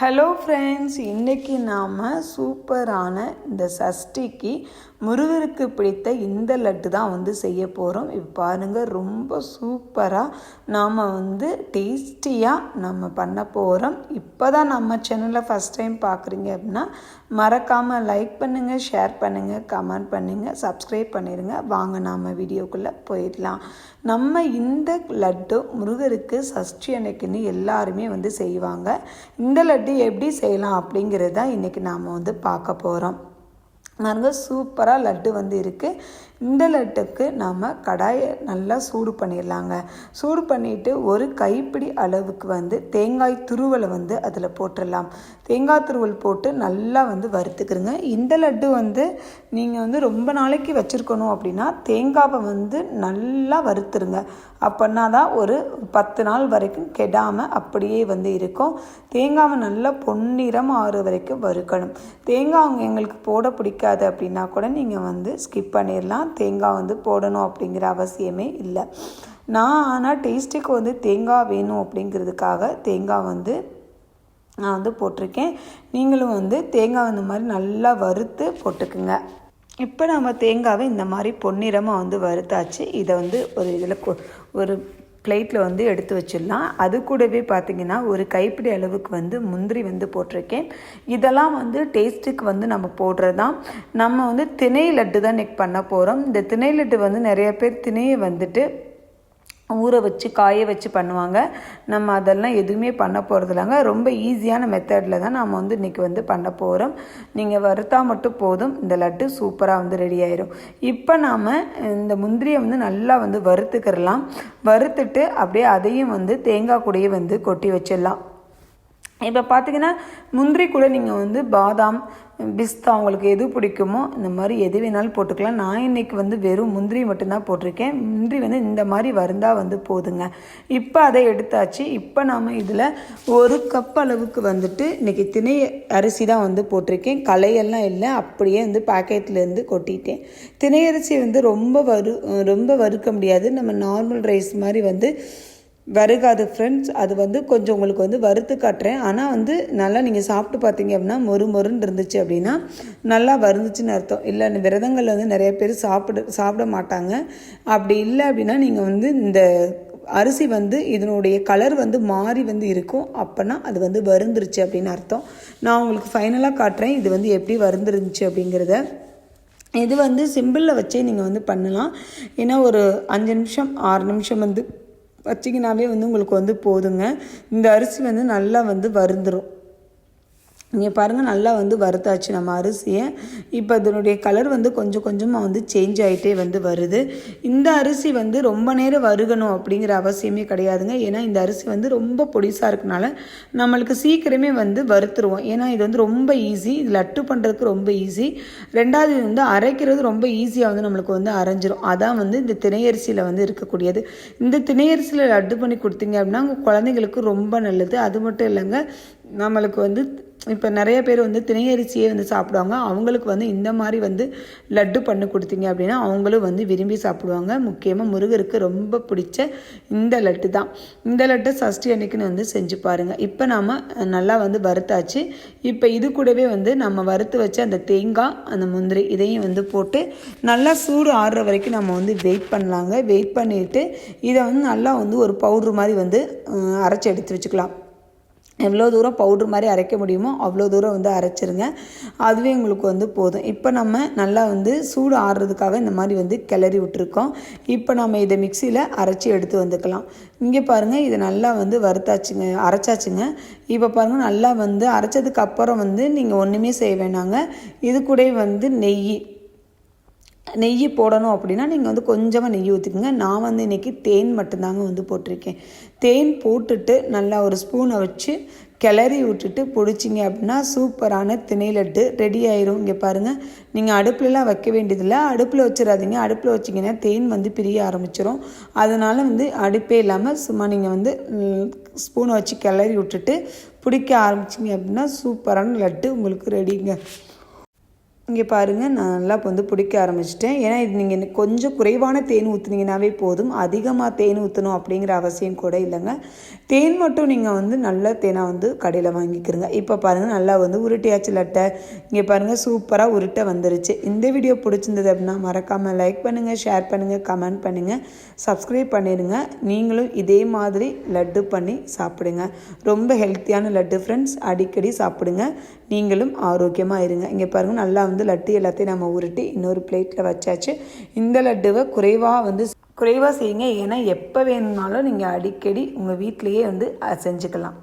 Hello friends இன்றைக்கி நாம் சூப்பரான இந்த சஷ்டிக்கு முருகருக்கு பிடித்த இந்த லட்டு தான் வந்து செய்ய போகிறோம் இப்போ பாருங்கள் ரொம்ப சூப்பராக நாம் வந்து டேஸ்டியாக நம்ம பண்ண போகிறோம் இப்போ தான் நம்ம சேனலை ஃபஸ்ட் டைம் பார்க்குறீங்க அப்படின்னா மறக்காமல் லைக் பண்ணுங்கள் ஷேர் பண்ணுங்கள் கமெண்ட் பண்ணுங்கள் சப்ஸ்கிரைப் பண்ணிடுங்க வாங்க நாம் வீடியோக்குள்ளே போயிடலாம். நம்ம இந்த லட்டு முருகருக்கு சஷ்டி அன்னைக்குன்னு எல்லாருமே வந்து செய்வாங்க. இந்த லட்டு எப்படி செய்யலாம் அப்படிங்கிறது தான் இன்றைக்கி நாம் வந்து பார்க்க போகிறோம் பாருங்கள் சூப்பராக லட்டு வந்து இருக்குது இந்த லட்டுக்கு நாம் கடாயை நல்லா சூடு பண்ணிடலாங்க. சூடு பண்ணிவிட்டு ஒரு கைப்பிடி அளவுக்கு வந்து தேங்காய் துருவலை வந்து அதில் போட்டுடலாம். தேங்காய் துருவல் போட்டு நல்லா வந்து வறுத்துக்கிறங்க இந்த லட்டு வந்து நீங்கள் வந்து ரொம்ப நாளைக்கு வச்சுருக்கணும் அப்படின்னா தேங்காவை வந்து நல்லா வறுத்துருங்க. அப்படின்னா தான் ஒரு பத்து நாள் வரைக்கும் கெடாமல் அப்படியே வந்து இருக்கும். தேங்காவை நல்லா பொன்னிறம் ஆறு வரைக்கும் வறுக்கணும். தேங்காய் அவங்க எங்களுக்கு போட பிடிக்காது அப்படின்னா கூட நீங்கள் வந்து ஸ்கிப் பண்ணிடலாம். தேங்காய் வந்து போடணும் அப்படிங்கிற அவசியமே இல்லை. நான் ஆனால் டேஸ்ட்டுக்கு வந்து தேங்காய் வேணும் அப்படிங்கிறதுக்காக தேங்காய் வந்து நான் வந்து போட்டிருக்கேன். நீங்களும் வந்து தேங்காய் இந்த மாதிரி நல்லா வறுத்து போட்டுக்குங்க. இப்போ நம்ம தேங்காவை இந்த மாதிரி பொன்னிறமாக வந்து வறுத்தாச்சு. இதை வந்து ஒரு இதில் ஒரு பிளேட்டில் வந்து எடுத்து வச்சிடலாம். அது கூடவே பார்த்திங்கன்னா ஒரு கைப்பிடி அளவுக்கு வந்து முந்திரி வந்து போட்டிருக்கேன். இதெல்லாம் வந்து டேஸ்ட்டுக்கு வந்து நம்ம போடுறது தான் நம்ம வந்து திணை லட்டு தான் இன்றைக்கி பண்ண போகிறோம் இந்த திணை லட்டு வந்து நிறைய பேர் திணையை வந்துட்டு ஊற வச்சு காய வச்சு பண்ணுவாங்க. நம்ம அதெல்லாம் எதுவுமே பண்ண போகிறது இல்லைங்க ரொம்ப ஈஸியான மெத்தடில் தான் நாம் வந்து இன்றைக்கி வந்து பண்ண போகிறோம் நீங்கள் வறுத்தா மட்டும் போதும். இந்த லட்டு சூப்பராக வந்து ரெடி ஆயிரும். இப்போ நாம் இந்த முந்திரியை வந்து நல்லா வந்து வறுத்துக்கிறலாம் வறுத்துட்டு அப்படியே அதையும் வந்து தேங்காய் கூடையே வந்து கொட்டி வச்சிடலாம். இப்போ பார்த்தீங்கன்னா முந்திரி கூட நீங்கள் வந்து பாதாம் பிஸ்தா உங்களுக்கு எது பிடிக்குமோ இந்த மாதிரி எது வேணாலும் போட்டுக்கலாம். நான் இன்றைக்கி வந்து வெறும் முந்திரி மட்டும்தான் போட்டிருக்கேன். முந்திரி வந்து இந்த மாதிரி வருந்தால் வந்து போதுங்க. இப்போ அதை எடுத்தாச்சு. இப்போ நாம் இதில் ஒரு கப் அளவுக்கு வந்துட்டு இன்றைக்கி திணை அரிசி தான் வந்து போட்டிருக்கேன். களையெல்லாம் இல்லை. அப்படியே வந்து பாக்கெட்லேருந்து கொட்டிட்டேன். திணை அரிசி வந்து ரொம்ப வறு ரொம்ப வறுக்க முடியாது. நம்ம நார்மல் ரைஸ் மாதிரி வந்து வருகாது ஃப்ரெண்ட்ஸ் அது வந்து கொஞ்சம் உங்களுக்கு வந்து வறுத்து காட்டுறேன். ஆனால் வந்து நல்லா நீங்கள் சாப்பிட்டு பார்த்தீங்க அப்படின்னா மொறு மொறுன்னு இருந்துச்சு அப்படின்னா நல்லா வருந்துச்சுன்னு அர்த்தம். இல்லை விரதங்களில் வந்து நிறைய பேர் சாப்பிட சாப்பிட மாட்டாங்க. அப்படி இல்லை அப்படின்னா நீங்கள் வந்து இந்த அரிசி வந்து இதனுடைய கலர் வந்து மாறி வந்து இருக்கும். அப்போனா அது வந்து வருந்துருச்சு அப்படின்னு அர்த்தம். நான் உங்களுக்கு ஃபைனலாக காட்டுறேன். இது வந்து எப்படி வருந்துருந்துச்சு அப்படிங்கிறத. இது வந்து சிம்பிளில் வச்சே நீங்கள் வந்து பண்ணலாம். ஏன்னா ஒரு அஞ்சு நிமிஷம் ஆறு நிமிஷம் வந்து வச்சிங்கனாவே வந்து உங்களுக்கு வந்து போதுங்க. இந்த அரிசி வந்து நல்லா வந்து வருந்துடும் நீங்கள் பாருங்கள் நல்லா வந்து வறுத்தாச்சு நம்ம அரிசியை. இப்போ அதனுடைய கலர் வந்து கொஞ்சம் கொஞ்சமாக வந்து சேஞ்ச் ஆகிட்டே வந்து வருது. இந்த அரிசி வந்து ரொம்ப நேரம் வருகணும் அப்படிங்கிற அவசியமே கிடையாதுங்க. ஏன்னா இந்த அரிசி வந்து ரொம்ப பொடிசாக இருக்கனால நம்மளுக்கு சீக்கிரமே வந்து வறுத்துருவோம். ஏன்னா இது வந்து ரொம்ப ஈஸி இது லட்டு பண்ணுறதுக்கு ரொம்ப ஈஸி ரெண்டாவது இது வந்து அரைக்கிறது ரொம்ப ஈஸியாக வந்து நம்மளுக்கு வந்து அரைஞ்சிரும். அதான் வந்து இந்த திணையரிசியில் வந்து இருக்கக்கூடியது. இந்த திணையரிசியில் லட்டு பண்ணி கொடுத்தீங்க அப்படின்னா உங்கள் குழந்தைங்களுக்கு ரொம்ப நல்லது. அது மட்டும் இல்லைங்க நம்மளுக்கு வந்து இப்போ நிறைய பேர் வந்து திணையரிசியே வந்து சாப்பிடுவாங்க. அவங்களுக்கு வந்து இந்த மாதிரி வந்து லட்டு பண்ணி கொடுத்தீங்க அப்படின்னா அவங்களும் வந்து விரும்பி சாப்பிடுவாங்க. முக்கியமாக முருகருக்கு ரொம்ப பிடிச்ச இந்த லட்டு தான். இந்த லட்டை சஷ்டி அன்னைக்குன்னு வந்து செஞ்சு பாருங்கள் இப்போ நாம் நல்லா வந்து வறுத்தாச்சு. இப்போ இது கூடவே வந்து நம்ம வறுத்து வச்ச அந்த தேங்காய் அந்த முந்திரி இதையும் வந்து போட்டு நல்லா சூடு ஆடுற வரைக்கும் நம்ம வந்து வெயிட் பண்ணலாங்க. வெயிட் பண்ணிவிட்டு இதை வந்து நல்லா வந்து ஒரு பவுட்ரு மாதிரி வந்து அரைச்சி எடுத்து வச்சுக்கலாம். எவ்வளோ தூரம் பவுட்ரு மாதிரி அரைக்க முடியுமோ அவ்வளோ தூரம் வந்து அரைச்சிருங்க. அதுவே உங்களுக்கு வந்து போதும். இப்போ நம்ம நல்லா வந்து சூடு ஆடுறதுக்காக இந்த மாதிரி வந்து கிளறி விட்டுருக்கோம். இப்போ நம்ம இதை மிக்சியில் அரைச்சி எடுத்து வந்துக்கலாம். இங்கே பாருங்கள் இது நல்லா வந்து வறுத்தாச்சுங்க அரைச்சாச்சுங்க. இப்போ பாருங்கள் நல்லா வந்து அரைச்சதுக்கு அப்புறம் வந்து நீங்கள் ஒன்றுமே செய்ய வேணாங்க. இது கூட வந்து நெய். நெய் போடணும் அப்படின்னா நீங்கள் வந்து கொஞ்சமாக நெய் ஊற்றிக்கோங்க நான் வந்து இன்றைக்கி தேன் மட்டும்தாங்க வந்து போட்டிருக்கேன். தேன் போட்டுட்டு நல்லா ஒரு ஸ்பூனை வச்சு கிளறி விட்டுட்டு பிடிச்சிங்க அப்படின்னா சூப்பரான திணை லட்டு ரெடி ஆயிரும். இங்கே பாருங்கள் நீங்கள் அடுப்புலலாம் வைக்க வேண்டியதில்லை. அடுப்பில் வச்சிடாதீங்க. அடுப்பில் வச்சிங்கன்னா தேன் வந்து பிரிய ஆரம்பிச்சிடும் அதனால் வந்து அடுப்பே இல்லாமல் சும்மா நீங்கள் வந்து ஸ்பூனை வச்சு கிளறி விட்டுட்டு பிடிக்க ஆரம்பிச்சிங்க அப்படின்னா சூப்பரான லட்டு உங்களுக்கு ரெடிங்க. இங்கே பாருங்கள் நான் நல்லா இப்போ வந்து பிடிக்க ஆரம்பிச்சிட்டேன். ஏன்னா இது நீங்கள் கொஞ்சம் குறைவான தேன் ஊற்றுனீங்கனாவே போதும். அதிகமாக தேன் ஊற்றணும் அப்படிங்கிற அவசியம் கூட இல்லைங்க. தேன் மட்டும் நீங்கள் வந்து நல்ல தேனாக வந்து கடையில் வாங்கிக்கிறங்க. இப்போ பாருங்கள் நல்லா வந்து உருட்டியாச்சு லட்டை. இங்கே பாருங்கள் சூப்பராக உருட்டை வந்துருச்சு. இந்த வீடியோ பிடிச்சிருந்தது அப்படின்னா மறக்காமல் லைக் பண்ணுங்கள் ஷேர் பண்ணுங்கள் கமெண்ட் பண்ணுங்கள் சப்ஸ்கிரைப் பண்ணிடுங்க நீங்களும் இதே மாதிரி லட்டு பண்ணி சாப்பிடுங்க. ரொம்ப ஹெல்த்தியான லட்டு ஃப்ரெண்ட்ஸ் அடிக்கடி சாப்பிடுங்க. நீங்களும் ஆரோக்கியமாக இருங்க. இங்கே பாருங்கள் நல்லா வந்து லட்டு எல்லாத்தையும் நம்ம உருட்டி இன்னொரு பிளேட்டில் வச்சாச்சு. இந்த லட்டுவை குறைவாக வந்து குறைவாக செய்யுங்க. ஏன்னா எப்போ வேணும்னாலும் நீங்கள் அடிக்கடி உங்கள் வீட்டிலையே வந்து செஞ்சுக்கலாம்.